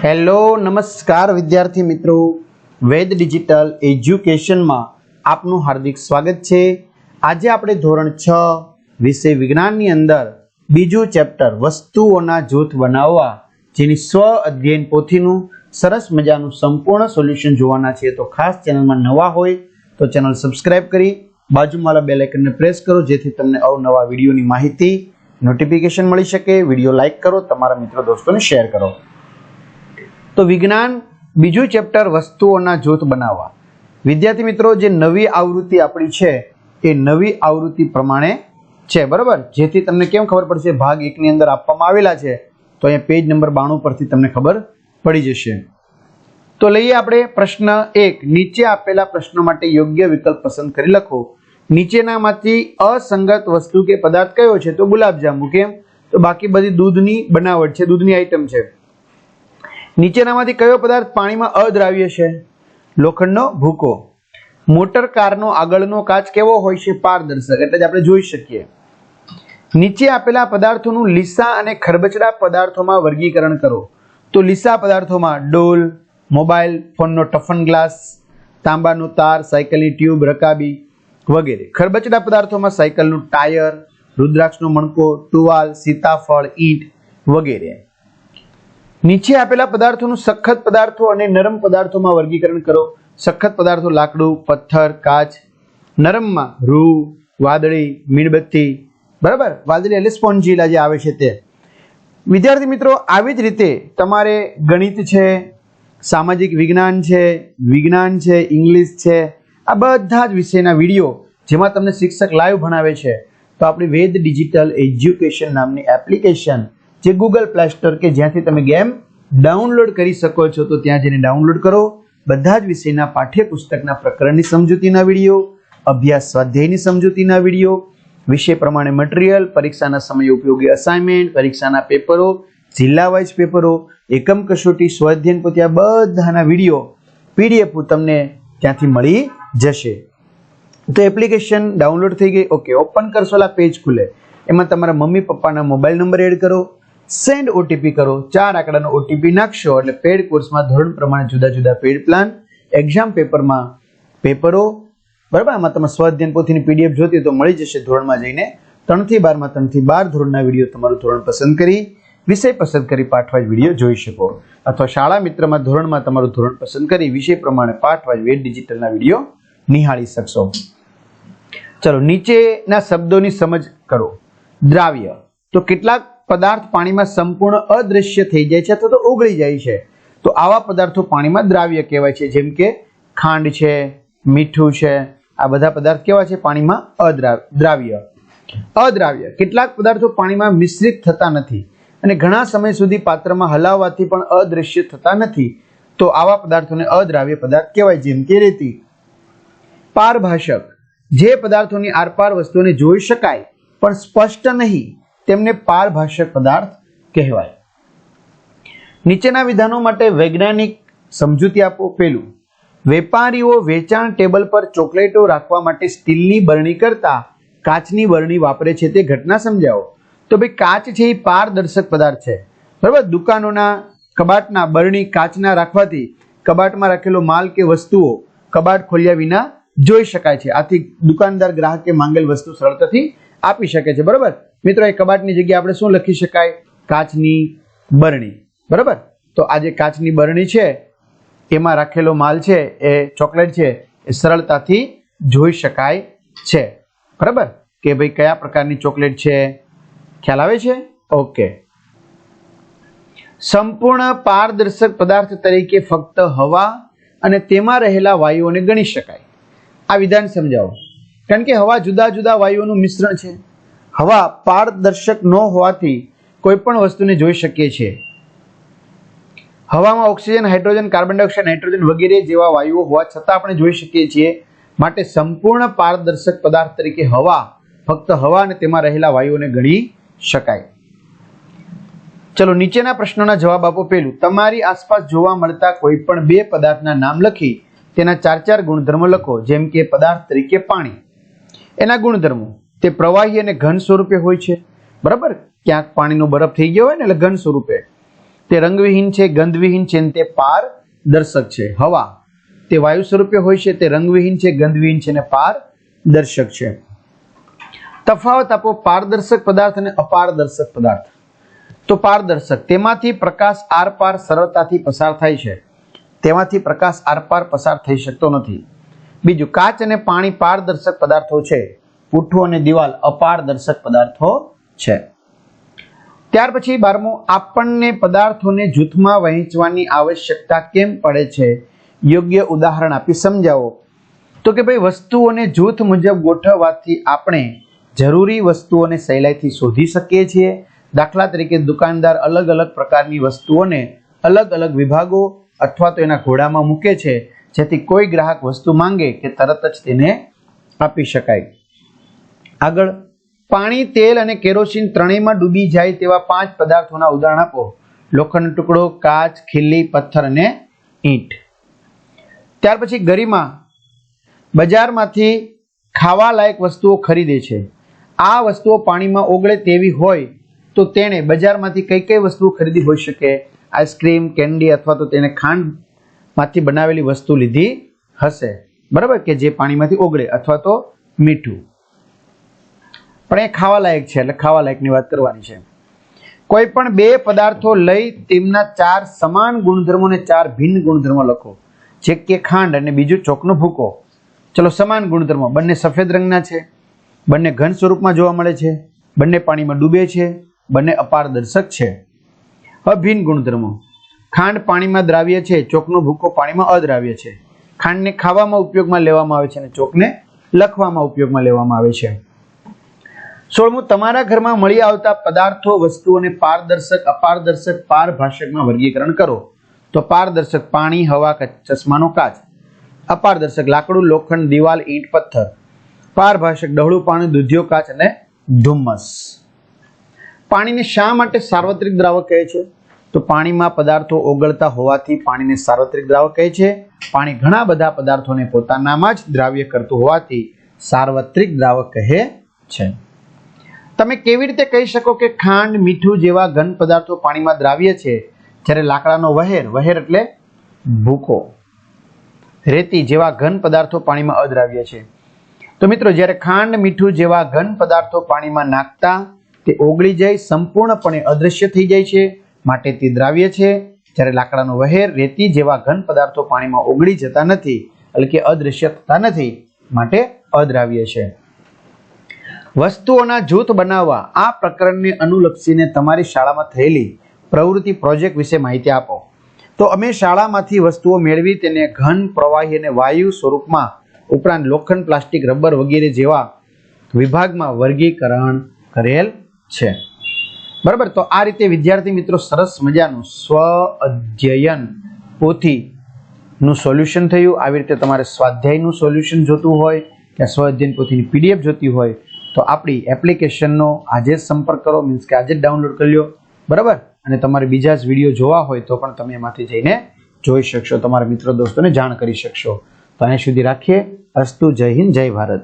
Hello, નમસ્કાર વિદ્યાર્થી મિત્રો. વેદ ડિજિટલ એજ્યુકેશનમાં આપનું હાર્દિક સ્વાગત છે. આજે આપણે ધોરણ છ વિષય વિજ્ઞાનની અંદર બીજું ચેપ્ટર વસ્તુઓના જૂથ બનાવવા, જેની સ્વ અધ્યયન પોથીનું સરસ મજાનું સંપૂર્ણ સોલ્યુશન જોવાના છે. તો ખાસ ચેનલમાં નવા હોય તો ચેનલ સબસ્ક્રાઇબ કરી બાજુમાં બેલ આઇકનને પ્રેસ કરો, જેથી તમને અવનવા વિડીયોની માહિતી, નોટિફિકેશન મળી શકે. વીડિયો લાઇક કરો, તમારા મિત્રો દોસ્તોને શેર કરો. તો વિજ્ઞાન બીજું ચેપ્ટર વસ્તુઓના જૂથ બનાવવા. વિદ્યાર્થી મિત્રો, જે નવી આવૃત્તિ આપણી છે, એ નવી આવૃત્તિ પ્રમાણે છે, બરાબર? જેથી તમને કેમ ખબર પડશે? ભાગ એકની અંદર આપવામાં આવેલા છે, તો અહીંયા પેજ નંબર બાણું પરથી તમને ખબર પડી જશે. તો લઈએ આપણે પ્રશ્ન એક. નીચે આપેલા પ્રશ્નો માટે યોગ્ય વિકલ્પ પસંદ કરી લખો. નીચેનામાંથી અસંગત વસ્તુ કે પદાર્થ કયો છે? તો ગુલાબજાંબુ, કેમ? તો બાકી બધી દૂધની બનાવટ છે, દૂધની આઈટમ છે. નીચેનામાંથી કયો પદાર્થ પાણીમાં અદ્રાવ્ય છે? લોખંડનો ભૂકો. મોટર કારનો આગળનો કાચ કેવો હોય છે પારદર્શક, એટલે જ આપણે જોઈ શકીએ. નીચે આપેલા પદાર્થોનું લીસા અને ખરબચડા પદાર્થોમાં વર્ગીકરણ કરો. તો લીસા પદાર્થોમાં ડોલ, મોબાઈલ, ફોનનો ટફન ગ્લાસ, તાંબાનો તાર, સાયકલની ટ્યુબ, રકાબી વગેરે. ખરબચડા પદાર્થોમાં સાયકલનું ટાયર, રુદ્રાક્ષનો મણકો, ટુવાલ, સીતાફળ, ઈંટ વગેરે. નીચે આપેલા પદાર્થોનું સખત પદાર્થો અને નરમ પદાર્થોમાં વર્ગીકરણ કરો. સખત પદાર્થો લાકડું, પથ્થર, કાચ, નરમમાં રૂ, વાદળી, મીણબત્તી. બરાબર? વાદળી એટલે સ્પોન્જીલા જે આવે છે તે. વિદ્યાર્થી મિત્રો, આવી જ રીતે તમારે ગણિત છે, સામાજિક વિજ્ઞાન છે વિજ્ઞાન છે, ઇંગ્લિશ છે, આ બધા જ વિષયના વીડિયો જેમાં તમને શિક્ષક લાઈવ ભણાવે છે. તો આપણી વેદ ડિજિટલ એજ્યુકેશન નામની એપ્લિકેશન જે ગૂગલ પ્લે સ્ટોર કે જ્યાંથી તમે ગેમ ડાઉનલોડ કરી શકો છો, તો ત્યાં જઈને ડાઉનલોડ કરો. બધા જ વિષયના પાઠ્યપુસ્તકના પ્રકરણની સમજૂતીના વીડિયો, અભ્યાસ સ્વાધ્યાયની સમજૂતીના વીડિયો, વિષય પ્રમાણે મટીરિયલ પરીક્ષાના સમય ઉપયોગી અસાઇનમેન્ટ પરીક્ષાના પેપરો, જિલ્લા વાઇઝ પેપરો, એકમ કસોટી, સ્વાધ્યાયન પોતે બધાના વીડિયો પીડીએફ તમને ત્યાંથી મળી જશે. તો એપ્લિકેશન ડાઉનલોડ થઈ ગઈ. ઓકે ઓપન કરશો પેજ ખુલે. એમાં તમારા મમ્મી પપ્પાના મોબાઈલ નંબર એડ કરો. સેન્ડ ઓટીપી કરો. ચાર આંકડાનો ઓટીપી નાખશો એટલે પેડ કોર્સમાં ધોરણ પ્રમાણે જુદા જુદા પેડ પ્લાન એક્ઝામ પેપરમાં પેપરો બરાબર? આમાં તમે સ્વાધ્યાન પોથીની પીડીએફ જોતી તો મળી જશે ધોરણમાં જઈને. ત્રણથી બારમાં, ત્રણથી બાર ધોરણના વીડિયો તમારું ધોરણ પસંદ કરી, વિષય પસંદ કરી પાઠવાજ વીડિયો જોઈ શકો. અથવા શાળા મિત્રમાં ધોરણમાં તમારું ધોરણ પસંદ કરી, વિષય પ્રમાણે પાઠવાજ વેદ ડિજિટલના વીડિયો નિહાળી શકશો. ચલો, નીચેના શબ્દોની સમજ કરો. દ્રાવ્ય. તો કેટલાક પદાર્થ પાણીમાં સંપૂર્ણ અદૃશ્ય થઈ જાય છે અથવા તો ઓગળી જાય છે. તો આવા પદાર્થો પાણીમાં દ્રાવ્ય કહેવાય છે. જેમ કે ખાંડ છે, મીઠું છે, આ બધા પદાર્થ કેવા છે? પાણીમાં દ્રાવ્ય. અદ્રાવ્ય. કેટલાક પદાર્થો પાણીમાં મિશ્રિત થતા નથી અને ઘણા સમય સુધી પાત્રમાં હલાવવાથી પણ અદૃશ્ય થતા નથી. તો આવા પદાર્થોને અદ્રાવ્ય પદાર્થ કહેવાય. જેમ કે રેતી. પારભાષક. જે પદાર્થોની આરપાર વસ્તુઓને જોઈ શકાય, પણ સ્પષ્ટ નહીં. તેમને પારભાષક પદાર્થ કહેવાય. નીચેના વિધાનો માટે વૈજ્ઞાનિક સમજૂતી આપો. પેલું વેપારીઓ વેચાણ ટેબલ પર ચોકલેટો રાખવા માટે સ્ટીલની બરણી કરતા કાચની બરણી વાપરે છે તે ઘટના સમજાવો. તો ભાઈ, કાચ છે એ પારદર્શક પદાર્થ છે. બરાબર? દુકાનોના કબાટના બરણી કાચના રાખવાથી કબાટમાં રાખેલો માલ કે વસ્તુઓ કબાટ ખોલ્યા વિના જોઈ શકાય છે. આથી દુકાનદાર ગ્રાહકે માંગેલ વસ્તુ સરળતાથી આપી શકે છે, બરાબર? મિત્રો, એ કબાટની જગ્યાએ આપણે શું લખી શકાય? કાચની બરણી. બરાબર? તો આ જે કાચની બરણી છે, એમાં રાખેલો માલ છે, એ ચોકલેટ છે, એ સરળતાથી જોઈ શકાય છે. બરાબર? કે ભાઈ કયા પ્રકારની ચોકલેટ છે? ખ્યાલ આવે છે? ઓકે. સંપૂર્ણ પારદર્શક પદાર્થ તરીકે ફક્ત હવા અને તેમાં રહેલા વાયુઓને ગણી શકાય. આ વિધાન સમજાવો. કારણ કે હવા જુદા જુદા વાયુઓનું મિશ્રણ છે. હવા પારદર્શક ન હોવાથી કોઈ પણ વસ્તુને જોઈ શકીએ છીએ. હવામાં oxygen, hydrogen, carbon dioxide, nitrogen વગેરે જેવા વાયુઓ હોવા છતાં આપણે જોઈ શકીએ છીએ માટે સંપૂર્ણ પારદર્શક પદાર્થ તરીકે હવા ફક્ત હવા અને તેમાં રહેલા વાયુઓને ગણી શકાય. ચલો, નીચેના પ્રશ્નોના જવાબ આપો પેલું તમારી આસપાસ જોવા મળતા કોઈ પણ બે પદાર્થના નામ લખી તેના ચાર ચાર ગુણધર્મો લખો, જેમ કે પદાર્થ તરીકે પાણી. એના ગુણધર્મો. તે પ્રવાહી અને ઘન સ્વરૂપે હોય છે. બરાબર? ક્યાંક પાણીનો બરફ થઈ ગયો હોય ને એટલે ઘન સ્વરૂપે. તે રંગવિહીન છે, ગંધવિહીન છે તે પારદર્શક છે. હવા. તે વાયુ સ્વરૂપે હોય છે, તે રંગવિહીન છે, ગંધવિહીન છે અને પારદર્શક છે. તફાવત આપો પારદર્શક પદાર્થ અને અપારદર્શક પદાર્થ. તો પારદર્શક, તેમાંથી પ્રકાશ આરપાર સરળતાથી પસાર થાય છે. તેમાંથી પ્રકાશ આરપાર પસાર થઈ શકતો નથી. બીજું કાચ અને પાણી પારદર્શક પદાર્થો છે. પૂઠું અને દિવાલ અપારદર્શક પદાર્થો છે. ત્યાર પછી બારમું, આપણને પદાર્થોને જૂથમાં વહેંચવાની આવશ્યકતા કેમ પડે છે? યોગ્ય ઉદાહરણ આપી સમજાવો. તો કે ભાઈ, વસ્તુઓને જૂથ મુજબ ગોઠવવાથી આપણે જરૂરી વસ્તુઓને સહેલાઈથી શોધી શકીએ છીએ. દાખલા તરીકે દુકાનદાર અલગ અલગ પ્રકારની વસ્તુઓને અલગ અલગ વિભાગો અથવા તો એના ઘોડામાં મૂકે છે. જેથી કોઈ ગ્રાહક વસ્તુ માંગે કે તરત જ તેને આપી શકાય. આગળ, પાણી, તેલ અને કેરોસીન ત્રણેયમાં ડૂબી જાય તેવા પાંચ પદાર્થોના ઉદાહરણ આપો. લોખંડનો ટુકડો, કાચ ખીલી પથ્થર અને ઈંટ. ત્યાર પછી ગરિમા. બજારમાંથી ખાવા લાયક વસ્તુઓ ખરીદે છે. આ વસ્તુઓ પાણીમાં ઓગળે તેવી હોય તો તેણે બજારમાંથી કઈ કઈ વસ્તુઓ ખરીદી હોઈ શકે? આઈસ્ક્રીમ, કેન્ડી અથવા તો તેને ખાંડમાંથી બનાવેલી વસ્તુ લીધી હશે. બરાબર? કે જે પાણીમાંથી ઓગળે અથવા તો મીઠું. પણ એ ખાવા લાયક છે, એટલે ખાવા લાયકની વાત કરવાની છે. કોઈ પણ બે પદાર્થો લઈ તેમના ચાર સમાન ગુણધર્મો અને ચાર ભિન્ન ગુણધર્મો લખો. જે કે ખાંડ અને બીજું ચોકનો ભૂકો. ચલો, સમાન ગુણધર્મો. બંને સફેદ રંગના છે. બંને ઘન સ્વરૂપમાં જોવા મળે છે. બંને પાણીમાં ડૂબે છે. બંને અપારદર્શક છે. અભિન્ન ગુણધર્મો. ખાંડ પાણીમાં દ્રાવ્ય છે, ચોકનો ભૂકો પાણીમાં અદ્રાવ્ય છે. ખાંડને ખાવામાં ઉપયોગમાં લેવામાં આવે છે અને ચોકને લખવામાં ઉપયોગમાં લેવામાં આવે છે. સોળમું, તમારા ઘરમાં મળી આવતા પદાર્થો, વસ્તુઓને પારદર્શક, અપારદર્શક, પારભાષકમાં વર્ગીકરણ કરો. તો પારદર્શક પાણી, હવા ચશ્માનો કાચ. અપારદર્શક લાકડું, લોખંડ, દિવાલ, ઈંટ, પથ્થર. પારભાષક ડહળું પાણી, દૂધિયો કાચ અને ધુમ્મસ. પાણીને શા માટે સાર્વત્રિક દ્રાવક કહે છે? તો પાણીમાં પદાર્થો ઓગળતા હોવાથી પાણીને સાર્વત્રિક દ્રાવક કહે છે. પાણી ઘણા બધા પદાર્થોને પોતાનામાં જ દ્રાવ્ય કરતું હોવાથી સાર્વત્રિક દ્રાવક કહે છે. તમે કેવી રીતે કહી શકો કે ખાંડ, મીઠું જેવા ઘન પદાર્થો પાણીમાં દ્રાવ્ય છે? જ્યારે લાકડાનો વહેર વહેર એટલે ભૂકો, રેતી જેવા ઘન પદાર્થો પાણીમાં અદ્રાવ્ય છે. તો મિત્રો, જ્યારે ખાંડ, મીઠું જેવા ઘન પદાર્થો પાણીમાં નાખતા તે ઓગળી જાય, સંપૂર્ણપણે અદૃશ્ય થઈ જાય છે. માટે તે દ્રાવ્ય છે. જ્યારે લાકડાનો વહેર, રેતી જેવા ઘન પદાર્થો પાણીમાં ઓગળી જતા નથી એટલે કે અદૃશ્ય થતા નથી, માટે અદ્રાવ્ય છે. વસ્તુઓના જૂથ બનાવવા, આ પ્રકરણને અનુલક્ષીને તમારી શાળામાં થયેલી પ્રવૃત્તિ પ્રોજેક્ટ વિશે માહિતી આપો. તો અમે શાળામાંથી વસ્તુઓ મેળવી, તેને ઘન, પ્રવાહી અને વાયુ સ્વરૂપમાં, ઉપરાંત લોખંડ, પ્લાસ્ટિક, રબર વગેરે જેવા વિભાગમાં વર્ગીકરણ કરેલ છે. બરાબર? તો આ રીતે વિદ્યાર્થી મિત્રો સરસ મજાનું સ્વ અધ્યયન પોથીનું સોલ્યુશન થયું. આવી રીતે તમારે સ્વાધ્યાયનું સોલ્યુશન જોતું હોય કે સ્વ અધ્યયન પોથીની પીડીએફ જોતી હોય, તો આપણી એપ્લિકેશનનો આજે સંપર્ક કરો. મીન્સ કે આજે જ ડાઉનલોડ કરી લો બરાબર? અને તમારે બીજા જ વીડિયો જોવા હોય તો પણ તમે એમાંથી જઈને જોઈ શકશો. તમારા મિત્રો દોસ્તોને જાણ કરી શકશો. તો અહીં સુધી રાખીએ. અસ્તુ જય હિન્દ, જય ભારત.